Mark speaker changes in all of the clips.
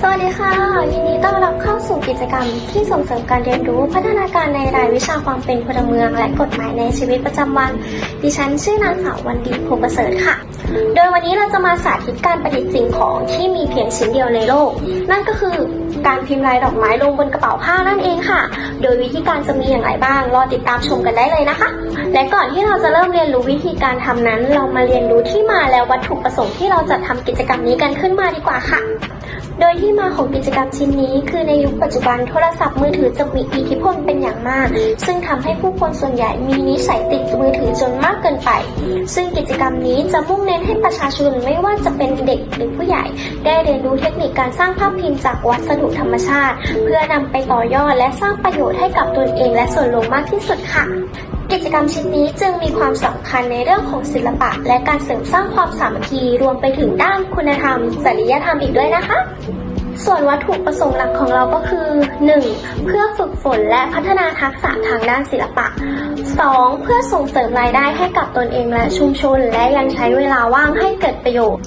Speaker 1: สวัสดีค่ะ ยินดีต้อนรับเข้าสู่กิจกรรม ที่ส่งเสริมการเรียนรู้พัฒนาการในรายวิชาความเป็นพลเมือง และกฎหมายในชีวิตประจำวัน ดิฉันชื่อนางสาววันดีโพประเสริฐค่ะ โดยวันนี้เราจะมาสาธิตการประดิษฐ์สิ่งของที่มีเพียงชิ้นเดียวในโลก นั่นก็คือการพิมพ์ลายดอกไม้ลงบนกระเป๋าผ้านั่นเองค่ะ โดยวิธีการจะมีอย่างไรบ้าง รอติดตามชมกันได้เลยนะคะ และก่อนที่เราจะเริ่มเรียนรู้วิธีการทำนั้น เรามาเรียนรู้ที่มาและวัตถุประสงค์ที่เราจะทำกิจกรรมนี้กันขึ้นมาดีกว่าค่ะ โดยที่มาของกิจกรรมชิ้นนี้ คือในยุคปัจจุบันโทรศัพท์มือถือจะมีอิทธิพลเป็นอย่างมาก ซึ่งทำให้ผู้คนส่วนใหญ่มีนิสัยติดมือถือจนมากเกินไป ซึ่งกิจกรรมนี้จะมุ่งเน้นให้ประชาชนไม่ว่าจะเป็นเด็กหรือผู้ใหญ่ ได้เรียนรู้เทคนิคการสร้างภาพพิมพ์จากวัสดุธรรมชาติ เพื่อนำไปต่อยอดและสร้างประโยชน์ให้กับตนเองและส่วนรวมมากที่สุดค่ะกิจกรรมชิ้นนี้จึงมีความสำคัญในเรื่องของศิลปะ และการเสริมสร้างความสามัคคีรวมไปถึงด้านคุณธรรมจริยธรรมอีกด้วยนะคะส่วนวัตถุประสงค์หลักของเราก็คือ 1. เพื่อฝึกฝนและพัฒนาทักษะทางด้านศิลปะ 2. เพื่อส่งเสริมรายได้ให้กับตนเองและชุมชน และยังใช้เวลาว่างให้เกิดประโยชน์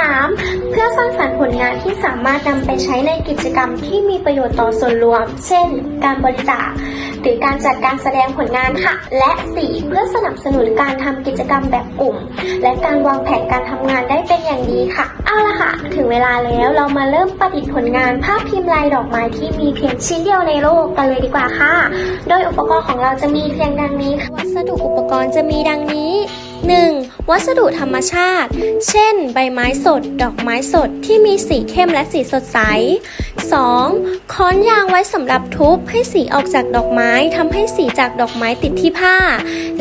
Speaker 1: 3. เพื่อสร้างสรรค์ผลงานที่สามารถนำไปใช้ในกิจกรรมที่มีประโยชน์ต่อส่วนรวม เช่น การบริจาคหรือการจัดการแสดงผลงานค่ะ และ 4. เพื่อสนับสนุนการทำกิจกรรมแบบกลุ่ม และการวางแผนการทำงานได้เป็นอย่างดีค่ะ เอาละค่ะ ถึงเวลาแล้วเรามาเริ่มประดิษฐ์ผลงานภาพพิมพ์ลายดอกไม้ที่มีเพียงชิ้นเดียวในโลกกันเลยดีกว่าค่ะ โดยอุปกรณ์ของเราจะมีเพียงดังนี้วัสดุอุปกรณ์จะมีดังนี้ 1. วัสดุธรรมชาติ เช่น ใบไม้สด ดอกไม้สดที่มีสีเข้มและสีสดใส 2. ค้อนยางไว้สำหรับทุบให้สีออกจากดอกไม้ทำให้สีจากดอกไม้ติดที่ผ้า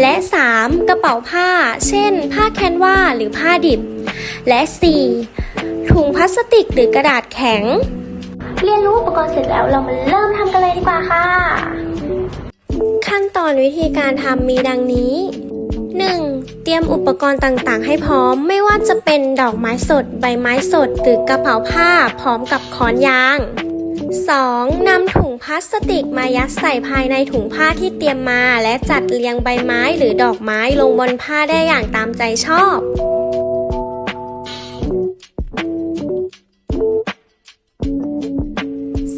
Speaker 1: และ 3. กระเป๋าผ้า เช่น ผ้าแคนวาหรือผ้าดิบ และ 4. ถุงพลาสติกหรือกระดาษแข็ง เรียนรู้อุปกรณ์เสร็จแล้วเรามาเริ่มทำกันเลยดีกว่าค่ะ ขั้นตอนวิธีการทำมีดังนี้ 1. เตรียมอุปกรณ์ต่างๆ ให้พร้อมไม่ว่าจะเป็นดอกไม้สด ใบไม้สด หรือกระเป๋าผ้าพร้อมกับค้อนยาง 2. นำถุงพลาสติกมายัดใส่ภายในถุงผ้าที่เตรียมมา และจัดเรียงใบไม้หรือดอกไม้ลงบนผ้าได้อย่างตามใจชอบ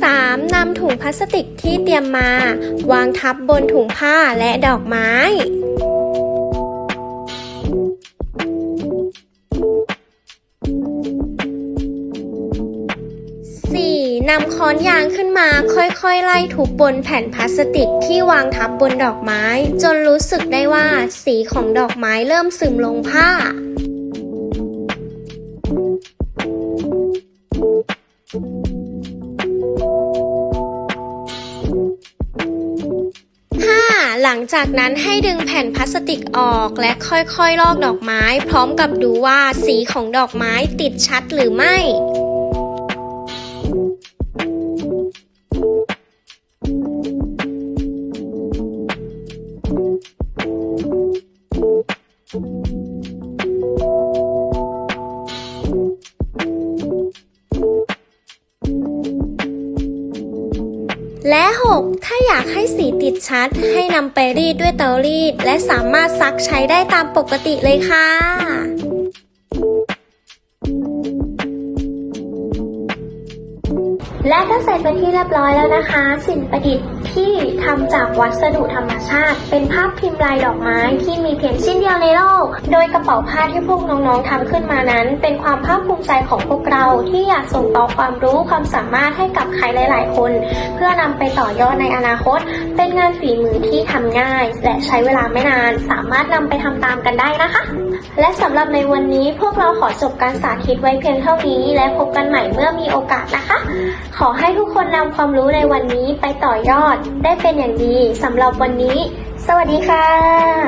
Speaker 1: 3. นำถุงพลาสติกที่เตรียมมา วางทับบนถุงผ้าและดอกไม้ นำค้อนยางขึ้นมาค่อยๆ ไล่ทุบบนแผ่นพลาสติกที่วางทับบนดอกไม้ จนรู้สึกได้ว่าสีของดอกไม้เริ่มซึมลงผ้า 5. หลังจากนั้นให้ดึงแผ่นพลาสติกออกและค่อยๆ ลอกดอกไม้ พร้อมกับดูว่าสีของดอกไม้ติดชัดหรือไม่ และ 6. ถ้าอยากให้สีติดชัด ให้นำไปรีดด้วยเตารีด และสามารถซักใช้ได้ตามปกติเลยค่ะ และก็เสร็จเป็นที่เรียบร้อยแล้วนะคะ สิ่งประดิษฐ์ที่ทำจากวัสดุธรรมชาติ เป็นภาพพิมพ์ลายดอกไม้ที่มีเพียงชิ้นเดียวในโลก โดยกระเป๋าผ้าที่พวกน้องๆทำขึ้นมานั้น เป็นความภาคภูมิใจของพวกเราที่อยากส่งต่อความรู้ความสามารถให้กับใครหลายๆคน เพื่อนำไปต่อยอดในอนาคต เป็นงานฝีมือที่ทำง่าย และใช้เวลาไม่นาน สามารถนำไปทำตามกันได้นะคะ และสำหรับในวันนี้พวกเราขอจบการสาธิตไว้เพียงเท่านี้ และพบกันใหม่เมื่อมีโอกาสนะคะขอให้ทุกคนนำความรู้ในวันนี้ไปต่อยอดได้เป็นอย่างดีสำหรับวันนี้ สวัสดีค่ะ